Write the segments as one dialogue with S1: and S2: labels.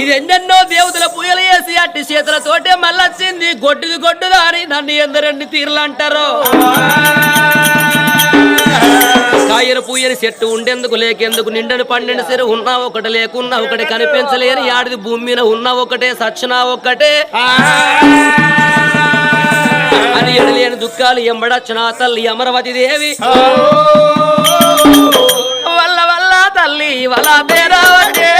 S1: ఇది ఎన్నెన్నో దేవతల పూయలు వేసి అట్టి చేతులతోటే మళ్ళొచ్చింది. గొడ్డుది గొడ్డుదా అని నన్ను ఎందరెన్ని తీర్లు అంటారు. కాయన పూయని చెట్టు ఉండేందుకు లేకెందుకు? నిండని పన్నెండు సెరు ఉన్నా ఒకటి లేకున్నా ఒకటి కనిపించలేని ఆడిది భూమి మీద ఉన్నా ఒకటే సచ్చినా ఒకటే. అని ఎడలేని దుఃఖాలు ఎంబడచ్చిన తల్లి అమరవతి దేవి? వల్ల వల్ల తల్లి వల పేరావటే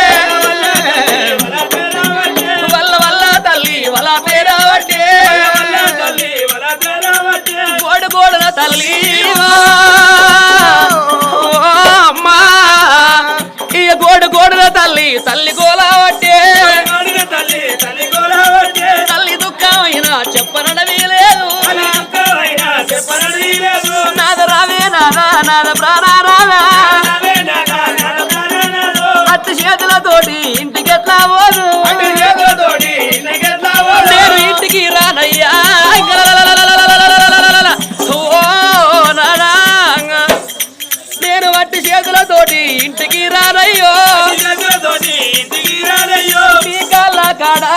S1: తల్లి అమ్మా. ఈ గోడు గోడున తల్లి తల్లి గోలావట్టే తల్లి దుఃఖమైన చెప్పనడమే లేదు. నాద రావే నాదా నాద ప్రాణా రావా ఇంటికి రానయ్యో మీ కళ్ళ కాడా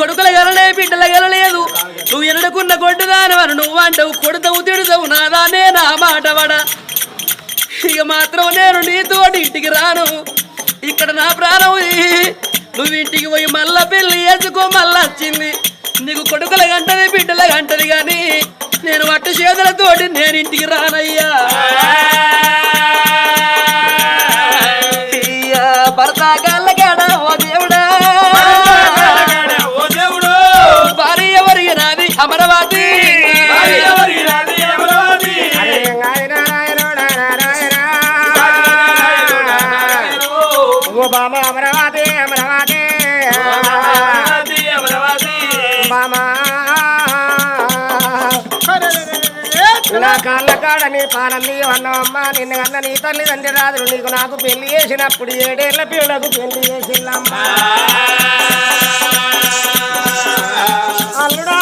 S1: కొడుకుల గలలే బిడ్డల గలలేదు. నువ్వు ఎనడుకున్న కొట్టుదానవని నువ్వు అంటవు కొడుతావు తిడుతావు నాదానే నా మాట వడ. ఇక మాత్రం నేను నీతోటి ఇంటికి రాను. ఇక్కడ నా ప్రాణం నువ్వు ఇంటికి పోయి మళ్ళా పెళ్ళి వేసుకో మళ్ళా వచ్చింది. నీకు కొడుకుల గంటది బిడ్డల గంటది కానీ నేను వట్టు చేతులతోటి నేను ఇంటికి రానయ్యా.
S2: నీ పానం నీ అన్నమ్మ నిన్ను కన్న నీ తల్లి తండ్రి రాదు నీకు నాకు పెళ్ళి చేసినప్పుడు ఏడేళ్ళ పిల్లలకు పెళ్ళి చేసిందమ్మా. అల్లుడా!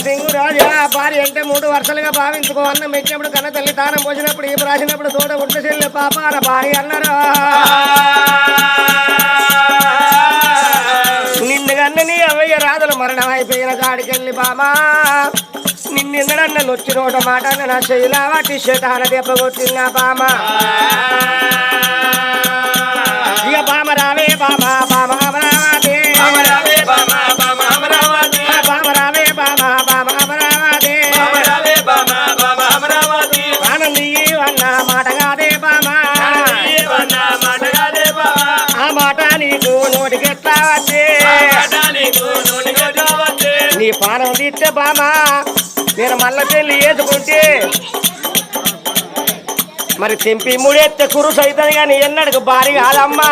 S2: సింగు రాజా భార్య అంటే మూడు వరుసలుగా భావించుకో. అన్న మెచ్చినప్పుడు కన్న తల్లి తానం పోసినప్పుడు ఈ రాసినప్పుడు తోట ఉట్ట చెల్లి పాప భార్య అన్నారు నిన్ను కన్న నీ అవయ్య రాదులు మరణం అయిపోయిన కాడికెళ్ళి బామా. నిన్నెన్నడన్న నొచ్చినోట మాట నా శైలా వాటి శతాన దెబ్బ కొట్టిన బామ ఇక బామ రావే బామ బామ అమరావతి బామ రావే బామ బామ ఆనంది అన్న మాట కాదే బామ ఆ మాట నీకు నోటికెట్లా వచ్చే నీ పానం తీస్తే బామా. నేను మళ్ళా పెళ్ళి వేసుకుంటే మరి తెంపి ముడెత్తే కురుసు అవుతుంది కానీ ఎన్నడకు భారీ కాదమ్మా.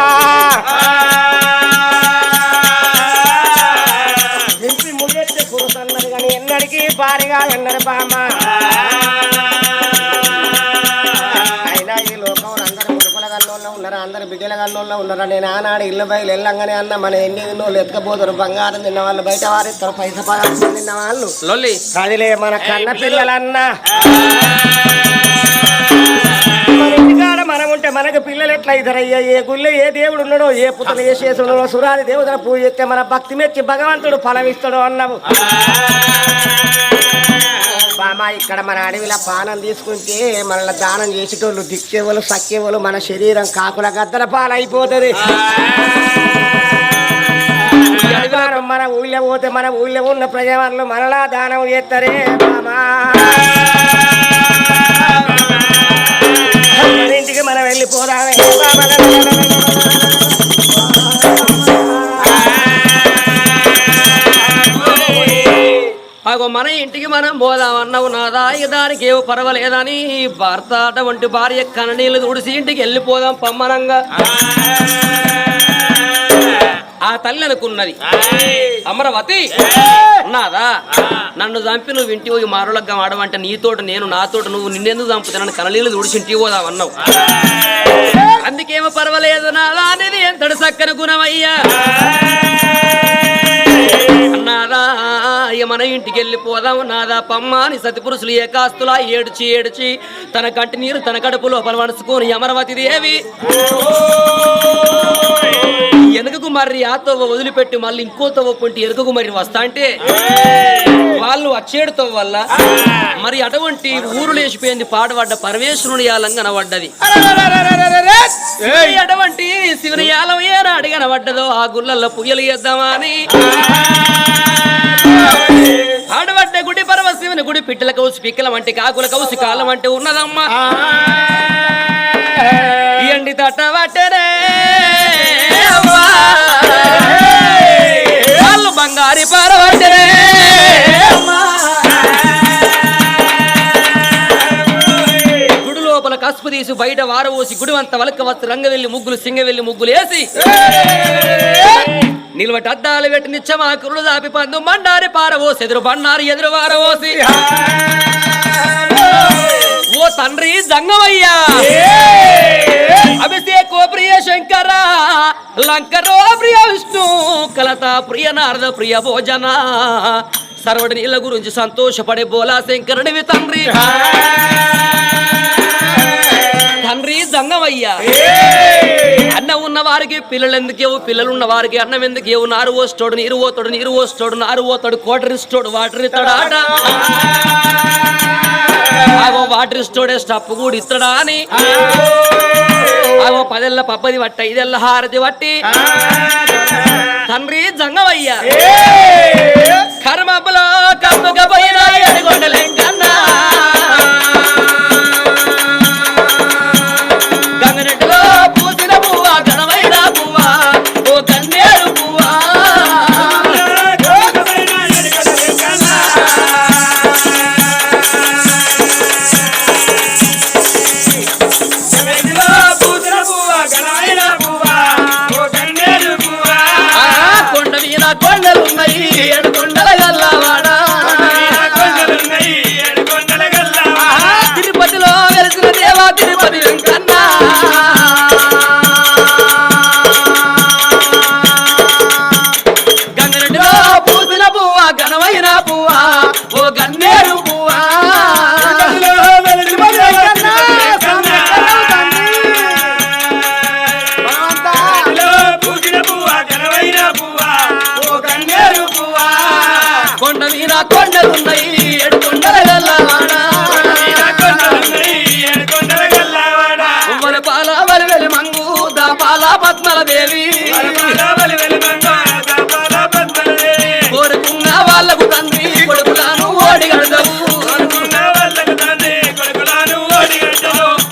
S2: తెంపి ముడెత్తే కురుసు అన్నది కానీ ఎన్నడికి భారీ కాదన్నారు బామ్మ. కన్నోళ్ళు ఉన్నారు? నేను ఆనాడు ఇల్లు బయలు వెళ్ళంగానే అన్న మన ఎన్ని తిన్నోళ్ళు ఎత్తుకపోతారు బంగారం తిన్న వాళ్ళు బయట వారిస్తారు పైస పదార్థం తిన్న వాళ్ళు కదిలే మన కన్న పిల్లలన్నా. ఉంటే మనకు పిల్లలు ఎట్లా ఇద్దరయ్యా? ఏ గుళ్ళో ఏ దేవుడు ఉన్నాడో? ఏ పుతలు ఏ శేషుడు సురాది దేవతల పూజ చేస్తే మన భక్తి మెచ్చి భగవంతుడు ఫలం ఇస్తాడు అన్నావు. బామా ఇక్కడ మన అడవిలో పానం తీసుకుంటే మనల్ని దానం చేసేటోళ్ళు దిక్కేవాళ్ళు సక్కేవాళ్ళు మన శరీరం కాకుల గద్దల పాలైపోతుంది. మన ఊళ్ళో పోతే మన ఊళ్ళో ఉన్న ప్రజలు మనలా దానం చేస్తారే బామా. ఇంటికి మనం వెళ్ళిపోదామే. బామా.
S1: మన ఇంటికి మనం పోదామన్నావు నాదా. ఇక దానికి ఏమో పర్వాలేదని భర్త అటువంటి భార్య కన్నీళ్ళు తుడిసి ఇంటికి వెళ్ళిపోదాం పమ్మనంగా. ఆ తల్లి అనుకున్నది. అమరవతి? నాదా నన్ను చంపి నువ్వు ఇంటి పోయి మారులగ్గం ఆడవంటే నీతోటి నేను నాతోటి నువ్వు నిన్నెందుకు చంపుతానని కనలీలు తుడిచి ఇంటికి పోదామన్నావు. అందుకేమో పర్వాలేదు నాదా అనేది ఎంతటి చక్కని గుణమయ్యా. నాదా మన ఇంటికి వెళ్ళిపోదాం నాదా. పమ్మాని సతిపురుషులు ఏకాస్తులా ఏడ్చి ఏడ్చి తన కంటి నీరు తన కడుపు లోపల వడుచుకొని అమరవతి దేవి. మరి ఆ తవ్వ వదిలిపెట్టి మళ్ళీ ఇంకో తవ్వ పొంటి ఎరుకకు మరి వస్తా అంటే వాళ్ళు తవ్వ వల్ల మరి అటువంటి ఊరు లేచిపోయింది పాడబడ్డ పరమేశ్వరుని యాలం కనబడ్డది అటువంటి శివుని యాలం ఏనాడు కనబడ్డదో ఆ గుళ్ళల్లో పుయ్యలు వేద్దామా అని ఆడబడ్డ గుడి పరమశివుని గుడి పిట్టల కౌసి పిక్కల వంటి కాకుల కౌసి కాలం అంటే ఉన్నదమ్మా తలుపు తీసి బయట వారవోసి గుడివంత వలక వస్తు రంగవెల్లి ముగ్గులు సింగవెల్లి ముగ్గులు వేసి నిల్వట అద్దాలు పెట్టి నిత్యమా కురుడు దాపి పందు మండారి పారవోసి ఎదురు బండారి ఎదురు వారవోసి. ఓ తండ్రి జంగమయ్యా. అభిషేకో ప్రియ శంకర లంకరో ప్రియ విష్ణు కలత ప్రియ నారద ప్రియ భోజన. సర్వడి నీళ్ళ గురించి సంతోషపడే బోలా శంకరుడివి తండ్రి. తండ్రి జంగమయ్యా అన్నం ఉన్న వారికి పిల్లలు ఎందుకేవు పిల్లలు ఉన్న వారికి అన్నం ఎందుకేవు నారు పోస్తాడు నీరు పోతాడు నీరు పోస్తాడు నారు పోతాడు కోటర్ ఇస్తాడు వాటర్ ఇస్తాడు ఆట ఆగో వాటర్ ఇస్తాడే స్టప్ కూడా ఇస్తాడా అని. ఆగో పదెల్ల పప్పది పట్ట ఐదెల్ల హారతి పట్టి తండ్రి జంగమయ్యా. కర్మబ్బలో కమ్ముక పోయిన వాళ్ళకు తండ్రి కొడుకులను ఓడి గడదవు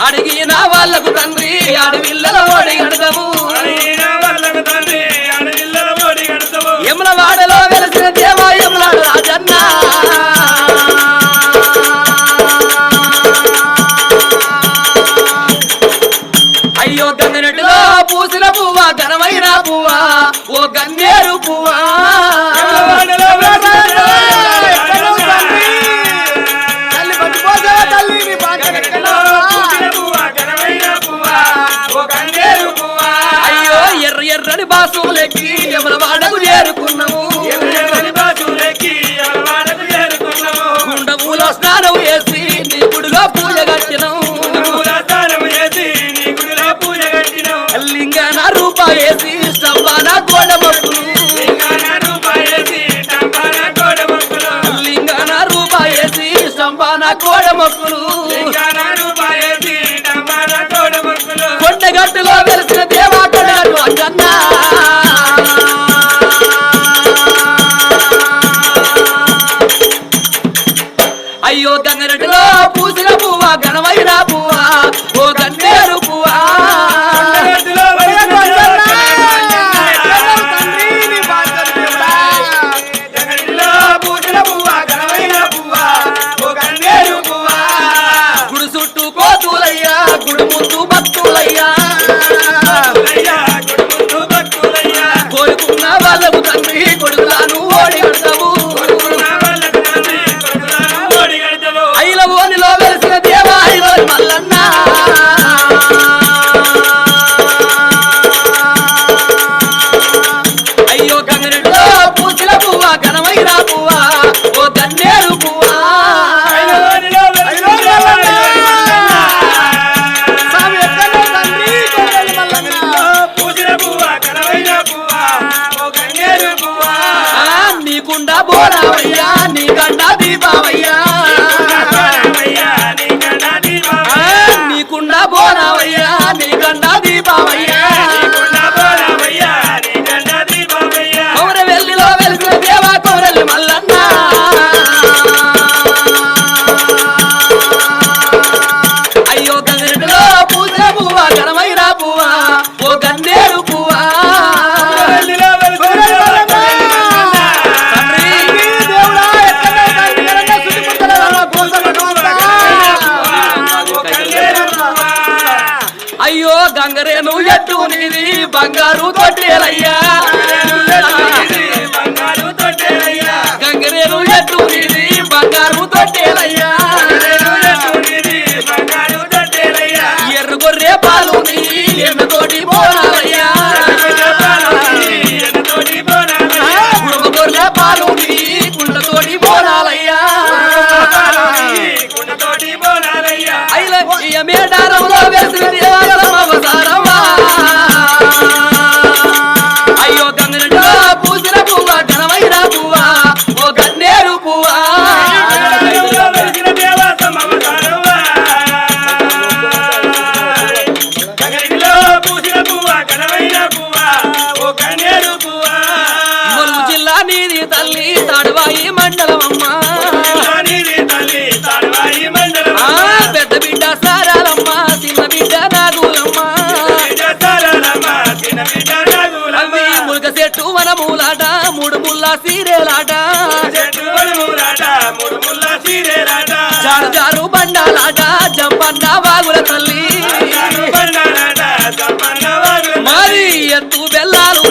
S1: అడిగిన వాళ్ళకు తండ్రి అడవిళ్ళల ఎర్రని బాసులకి ఎవరి వాళ్ళకు
S3: చేరుకున్నాము.
S1: గుండములో స్నానం చేసి నీ గుడిలో పూజ కట్టినాం. లింగన రూప వేసి స్తంభాన గోడమట్టు போறாங்க తాడువాయి మండలమమ్మా ఆ పెద్ద బిడ్డ సారాలమ్మ చిన్న బిడ్డ నాగులమ్మ అవి చెట్టు వనమూలాట మూడు ముల్లా సీరేలాట. జారు జారు బండాలాట జంపన్న వాగుల తల్లి. మరి ఎత్తు బెల్లాలు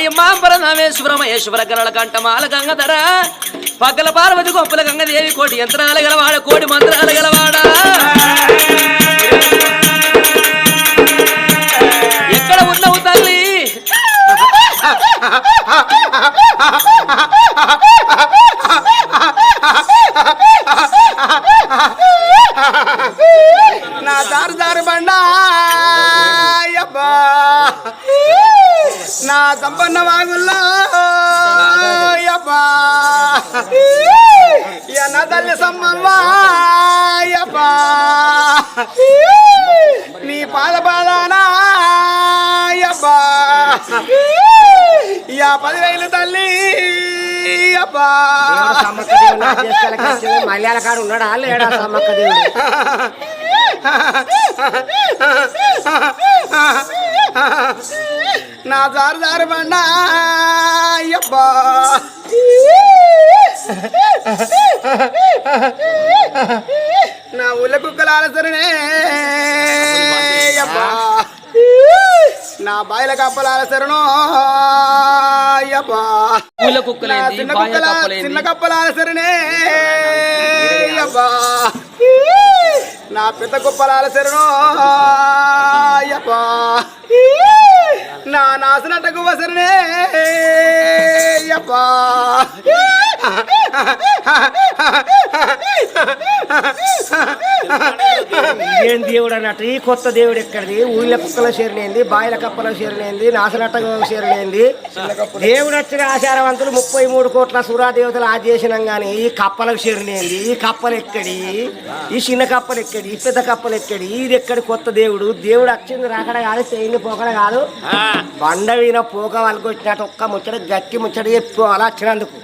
S1: రాధకృష్ణ నామేశ్వర మహేశ్వర గరళ కంఠమాల గంగధర పక్కల పార్వతి గొప్పల గంగదేవి కోటి యంత్రాల గలవాడ కోటి మంత్రాల గలవాడ. ఎక్కడ ఉన్నావు తల్లి?
S3: నా దారు దారు బండా అబ్బా నా సంపన్న వాగుల్లో. నా తల్లి నీ పాద పాదానా. అబ్బా పదివేలు తల్లి. అబ్బా
S2: మలయాళ కాడు ఉన్నాడా? లేడా సమ్మక్క దేవుడు?
S3: నా జారు జారు బండా అబ్బా నా ఊళ్ళ కుక్కల ఆలసరనే అబ్బా నా బాయిల కప్పల ఆలసరను అబ్బా
S1: పూల
S3: నా
S1: కుక్కలేంది
S3: చిన్న కుక్కల చిన్న కప్పల ఆలసరనే అబ్బా నా పెద్ద కుప్పల ఆలసరను అయ్యప్పా. నా నాసినట్ట గువ్వసరనే అయ్యప్పా.
S2: ఏం దేవుడు అన్నట్టు? ఈ కొత్త దేవుడు ఎక్కడిది? ఊళ్ళ కుక్కల చేరలేంది బాయిల కప్పల చేరలేంది నాసనట్ట చేరలేంది. దేవుడు వచ్చిన ఆచారవంతులు ముప్పై మూడు కోట్ల సురాదేవతలు ఆదేశనం గాని ఈ కప్పలకు చేరలేంది. ఈ కప్పలు ఎక్కడి? ఈ చిన్న కప్పలు ఎక్కడి? ఈ పెద్ద కప్పలు ఎక్కడి? ఇది ఎక్కడి కొత్త దేవుడు? దేవుడు వచ్చింది రాకడ కాదు చేయింది పోకడ కాదు. బండ వీన పోక వాళ్ళకి వచ్చినట్టు ఒక్క ముచ్చట గట్టి ముచ్చట చెప్పు అలా వచ్చినందుకు.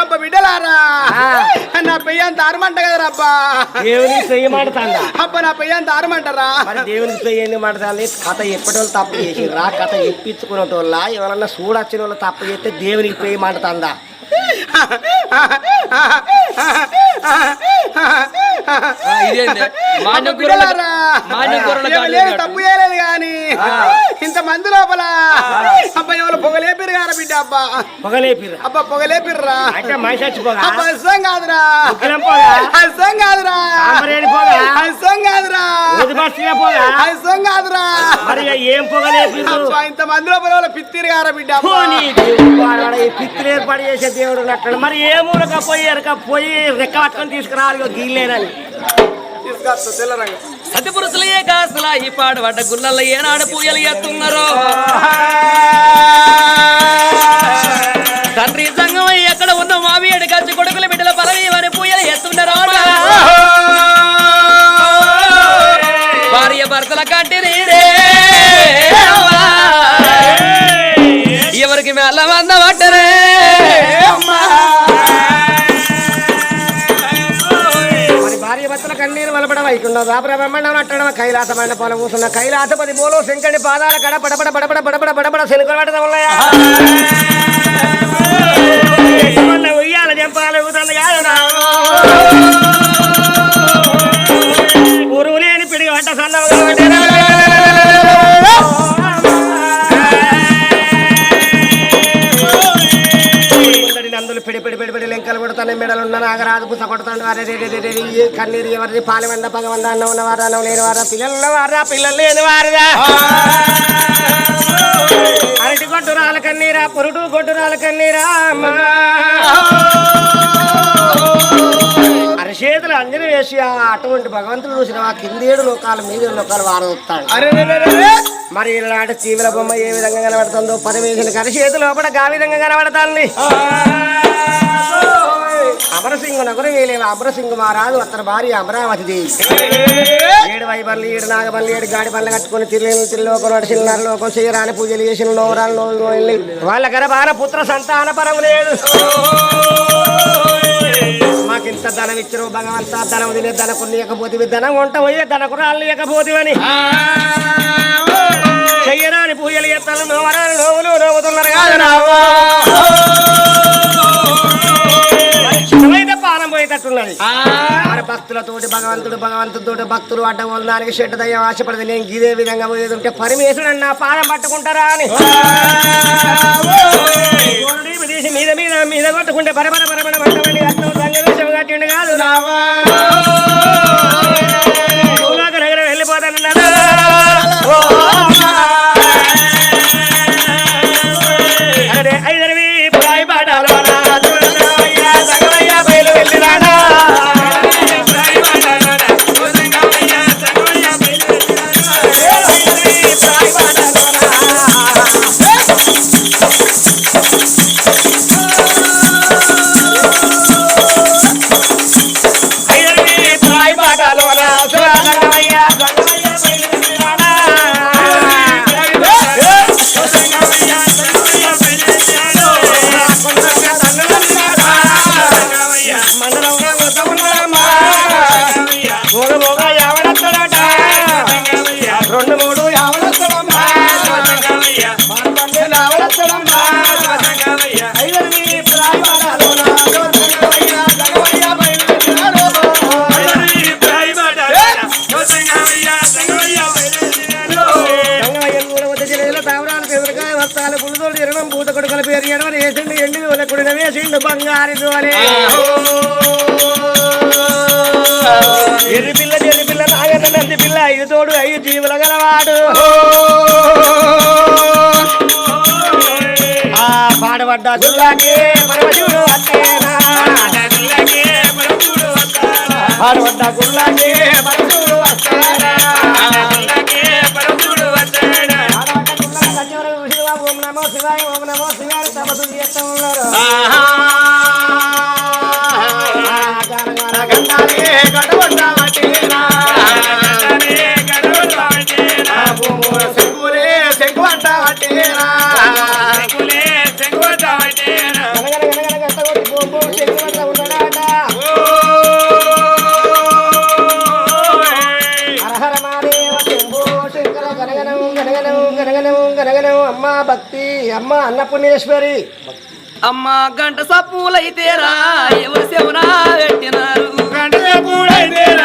S3: అబ్బ బిడ్డలారా నా పెయ్యంత ఆరమంట కదరా అబ్బా.
S2: దేవుని చెయ్యమంటుందా
S3: అబ్బ నా పెయ్యంత ఆరమంటారా.
S2: మరి దేవుని చెయ్యండి మాట్లాడాలి కథ ఎప్పటి వాళ్ళు తప్పు చేసిర్రా. కథ ఎప్పించుకునే వాళ్ళ ఎవరన్నా చూడొచ్చిన వాళ్ళు తప్పు చేస్తే దేవునికి పోయి మాట్లాడుతుందా
S3: తప్పు చేయలేదు కానీ. ఇంత మంది లోపల. అబ్బా ఎవరు? పొగలేపిరు గారా బిడ్డ అబ్బా.
S2: పొగలేపిర్రా
S3: అబ్బా పొగలేపిర్రా.
S2: అయితే మనిషి
S3: అబ్బా అస్సం కాదురా. అస్సం కాదురా. అస్సం కాదురా. అస్సం కాదురా.
S2: మరి ఏం పొగలేపిర్రు
S3: అబ్బా ఇంత మంది లోపల పిత్తిరు గారా బిడ్డ
S2: పిత్తులు ఏర్పాటు చేసే దేవుడు ఉన్నట్టు మరి ఏ మూలక పోయి ఎరక పోయి రెక్క పట్టుకొని తీసుకురావాలి ఇగో గీలేనని
S3: తీసుకొస్తా తెల్లరంగా.
S1: సతిపురుషులే కాసలా ఈ పాడబడ్డ గుళ్ళల్లో ఏనాడు పూజలు ఎత్తున్నారో.
S2: వలపడ వైకుండ దాపర బ్రహ్మాండం అట్టడం కైలాస పొలం కూర్చున్న కైలాసపతి బోలో శంకడి పాదాల కడ పడపడ పడపడ పడపడ పడపడ శనుకలు పడదా ఉన్నాయా? ఉయ్యాల జంపాల గురువు లేని పిడిగి వంట సన్నగా నందులు పిడి పిడి కొడతాను మెడలు ఉన్న నాగరాజు పుస కొడతాను అరే రే రే రే రే రే, ఈ కన్నీరు ఎవరిది? పాలమంద పగవంద అన్న ఉన్నవారా అన్నం లేని వారా? పిల్లలు ఉన్నవారా పిల్లలు లేని వారిదా అరటి గొడ్డురాల కన్నీరా పొరుడు గొడ్డురాల కన్నీరా అమ్మా. అరచేతులు అంజలి వేసి అటువంటి భగవంతుడు చూసిన ఆ కిందేడు లోకాల మీద లోకాలు
S3: రే.
S2: మరి ఇలాంటి చీవుల బొమ్మ ఏ విధంగా కనబడుతుందో పరమేశ్వరుని కరిచేతి లోపల గా విధంగా కనబడతాంది. అమరసింగు నగరు వేలేవు అమరసింగు మహారాజు అతని భార్య అమరావతి దేవి ఏడు వైబర్లు ఏడు నాగబల్లి ఏడు గాడి పళ్ళు కట్టుకుని తిరిగి తిరిలోకం లోకం చేయరాని పూజలు చేసిన నోరాలు నోళ్ళు వాళ్ళ గర్భాన పుత్ర సంతాన పరం లేదు. మాకింత ధనం ఇచ్చిన భగవంతా ధనం తినే ధనకు నీయకపోతే ధనం వంట పోయే ధనకు రాళ్ళు ఇవ్వకపోతేవని చెయ్యరాని పూజలు ఎత్తాలు నోవరాలు నోవులు నవ్వుతున్నారు కాదు పోయేటట్టున్నది ఆడ భక్తులతోటి భగవంతుడు భగవంతుడితోటి భక్తులు అడ్డం దానికి చెడ్డ దయ్యం ఆశపడదు నేను ఇదే విధంగా పోయేది ఉంటే పరమేశ్వరుడు నా పాదం పట్టుకుంటారా అని తీసి మీద మీద మీద కొట్టుకుంటే బరబర బరబర పట్టమని అర్థం సంగవేశం కట్టిండు కాదు రావా ఐదరివి పాడబడ్డ గుల్లాకే పరమశివుడు అత్తేనా పాడబడ్డ గుల్లాకే పరమశివుడు వస్తాడా ఓం నమో శివాయ ఓం నమో శివాయ తపస్సు చేస్తూ ఉన్నారు. భక్తి. అమ్మ అన్నపూర్ణేశ్వరి
S1: అమ్మ గంట సప్పులైతేరా ఎవరు శవనా పెట్టినారు? గంట సప్పుడైతేరా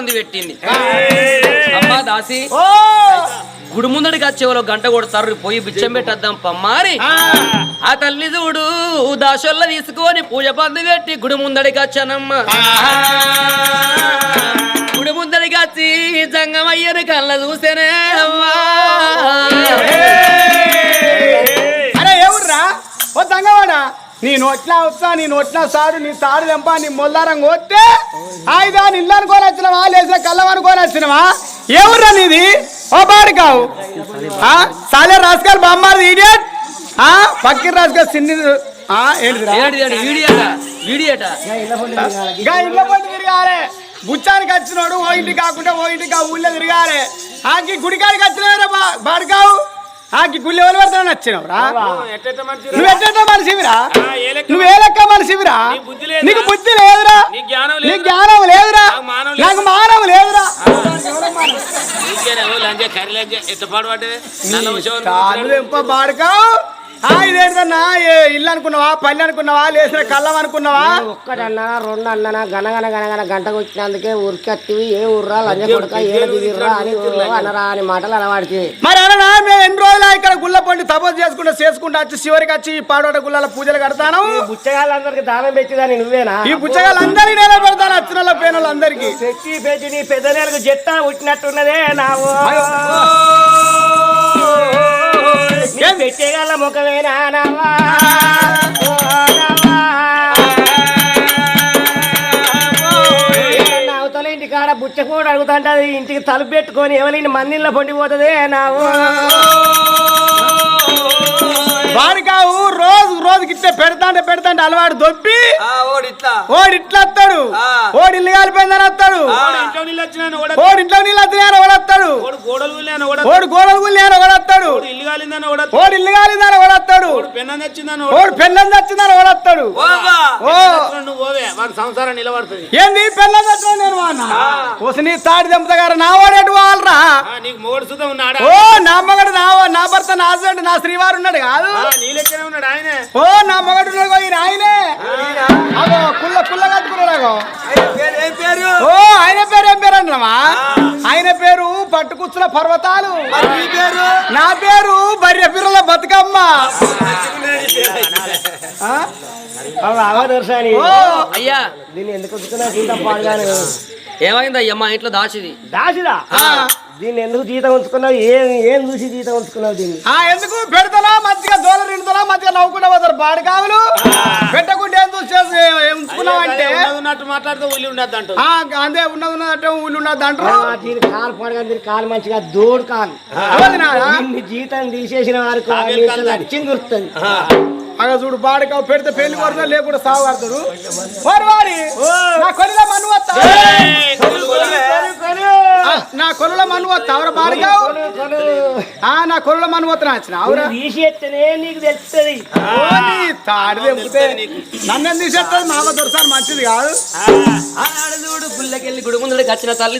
S1: బంధు పెట్టింది. అమ్మా దాసి
S2: ఓ.
S1: గుడి ముందడికి వచ్చేవాళ్ళు గంట కొడతారు పోయి బిచ్చం పెట్టద్దాం పమ్మారి ఆ. తల్లి చూడు దాసొల్ల తీసుకొని పూజ బంధు పెట్టి గుడి ముందడికి వచ్చానమ్మ గుడి ముందడికి వచ్చి జంగమయ్యని కళ్ళ చూసేనే అమ్మా.
S3: అరే ఎవర్రా ఓ నీ నోట్లా వస్తా నీ నోట్లా సాడు నీ సాడు తెంప నీ మొల్లారం కొత్తే ఆయుధా ఇల్లు అనుకోని వచ్చినవా లేచిన కళ్ళం అనుకోని వచ్చినవా ఎవర్రా నీది? ఓ బాడుకావు సాలే రాసుకారు బామ్మారు ఇడియట్ పక్కిన రాసుకారు సిన్ని ఇంకా ఇళ్ళ తిరగాలి. బుచ్చానికి వచ్చినోడు ఓ ఇంటికి కాకుండా ఓ ఇంటికి ఆ ఊళ్ళో తిరగాలి. ఆకి గుడికాడికి వచ్చినవరా బాడుకావు ఆకి గుళ్ళు ఎవరు పెడతానని వచ్చినావు రా? నువ్వు ఎట్ట మనిషివిరా? నువ్వు ఏ లెక్క మనిషివిరా? నీకు బుద్ధి లేదురా? నీకు జ్ఞానం లేదురా? నాకు మానవం లేదురా ఆ, ఇదేంటన్నా ఏ ఇల్లు అనుకున్నావా పల్లె అనుకున్నావా లేచిన కళ్ళం అనుకున్నావా?
S2: ఒక్కటన్నా రెండు అన్ననా గనగన గనగన గంటకు వచ్చినందుకే ఉరికత్తివి ఏ ఊర్రా లంజ కొడుక ఏ దిగిర్రా అని అనరా అని మాటలు అనవాడికి
S3: మరి అలా మేము ఎన్ని రోజులు ఇక్కడ గుళ్ళ పండి తపస్సు చేసుకుంటా చేసుకుంటా వచ్చి చివరికి వచ్చి ఈ పాడోట గుళ్ళ పూజలు కడతాను?
S2: బుచ్చగాళ్ళందరికి దానం పెట్టిదని నువ్వేనా?
S3: ఈ పుచ్చగాళ్ళందరినీ నేల పెడతాను వాళ్ళ పేనోళ్ళందరికీ.
S2: పెట్టి పెట్టి నీ పెద్ద నేలకు జట్ట పుట్టినట్టున్నదే నావు. నీ పెట్టేగల ముఖమేనా నావా? నా అవతల ఇంటి కాడ బుచ్చ కూడా అడుగుతుంటది. ఇంటికి తలుపు పెట్టుకొని ఎవరిని మందిలో పొండిపోతుంది నావు?
S3: వాడికావు రోజు రోజుకి ఇట్టే పెడతాంటే పెడతాంటే అలవాటు దొబ్బి ఓడి ఇట్లా వస్తాడు ఓడి ఇల్లు కాలిపోయిందని వస్తాడు. ఓడి ఇంట్లో నీళ్ళు వచ్చినాయని ఓడొస్తాడు. ఓడి గోడలు గుళ్ళని ఓడొస్తాడు. ఓడి ఇల్లు కాలిందని ఓడొస్తాడు. ఓడి పెళ్ళని చచ్చిందని ఓడొస్తాడు. ఓ
S4: సంసారం నిలబడుతుంది.
S3: ఏంది? పెళ్ళని చచ్చిన నేను అన్న నీ తాడి దెంపత గారు? నా వాడేటు వాళ్ళరా
S4: ఆ, నీకు మొగడు సుధా ఉన్నాడా?
S3: ఓ నా మగడు నా నా భర్త నా హస్బెండ్ నా శ్రీవారు ఉన్నాడు కాదు.
S4: ఆ, నీ లెక్కనే ఉన్నాడు ఆయనే.
S3: ఓ నా మగడు ఈయన ఆయనే. అగో కుల్ల కుల్ల కట్టుకున్నాడు ఓ ఆయన పేరు ఏం పేరు అంటున్నావా ఆయన పేరు పట్టుకుచ్చుల పర్వతాలు. నా పేరు బర్రె పిర్రల బతుకమ్మ. ఆ?
S2: అవదర్శని
S3: ఓ.
S1: అయ్యా.
S2: దీన్ని ఎందుకు
S1: ఏమైంది అయ్యా మా ఇంట్లో దాచిది.
S2: దాసిదా
S3: ఆ.
S2: దీన్ని ఎందుకు జీతం ఉంచుకున్నావు? ఏం ఏం చూసి జీతం ఉంచుకున్నావు దీన్ని?
S3: ఆ ఎందుకు? పెడతానా మంచిగా దోల నిండుతానా మంచిగా నవ్వుకుంటా పోతారు పాడు కావులు. పెట్టకుండా ఏం చూసి చేసి ఉంచుకున్నావంటే?
S4: ఉన్నది ఉన్నట్టు మాట్లాడితే ఊళ్ళి ఉండద్దు అంటూ
S3: ఆ, అంతే ఉన్నది ఉన్నదంటే ఊళ్ళు ఉన్నది
S2: ఆ,
S3: అంటారు
S2: దీని కాలు పడగా దీని కాలు మంచిగా దోడు కాలు? దీన్ని జీతం తీసేసిన వారికి. లక్ష్యం గుర్తుంది
S3: అగ చూడు బాడకావు పెడితే పెళ్ళి కొడతా లేకుండా సాగు కడతాడు వారి. నా కొలిలో మన్ను వస్తా. నా కొలలో మన్ను వస్తా. అవరా బాడకావు ఆ నా కొలలో మన్ను వస్తా వచ్చిన. అవురా.
S2: నీకు తెలుస్తుంది.
S3: తాడి తెంపితే నన్ను తీసేస్తుంది మామ దొరసారి మంచిది కాదు.
S1: ఆనాడు చూడు గుళ్ళకెళ్ళి గుడి ముందడికి వచ్చిన తల్లి